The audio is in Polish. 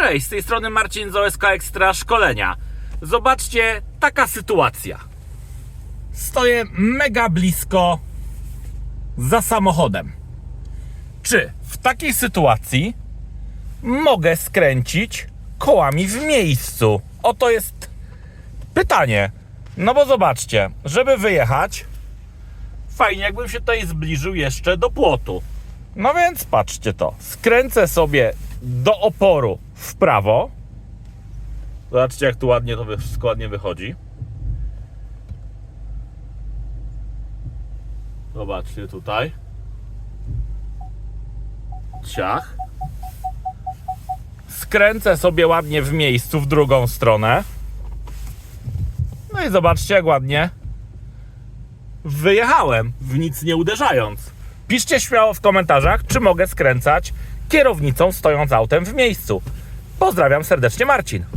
Cześć, z tej strony Marcin z OSK Ekstra Szkolenia. Zobaczcie, taka sytuacja. Stoję mega blisko za samochodem. Czy w takiej sytuacji mogę skręcić kołami w miejscu? Oto jest pytanie. No bo zobaczcie, żeby wyjechać, fajnie jakbym się tutaj zbliżył jeszcze do płotu. No więc patrzcie to. Skręcę sobie do oporu w prawo. Zobaczcie, jak tu ładnie to wszystko ładnie wychodzi. Zobaczcie tutaj. Ciach. Skręcę sobie ładnie w miejscu w drugą stronę. No i zobaczcie, jak ładnie wyjechałem, w nic nie uderzając. Piszcie śmiało w komentarzach, czy mogę skręcać kierownicą stojąc autem w miejscu. Pozdrawiam serdecznie, Marcin.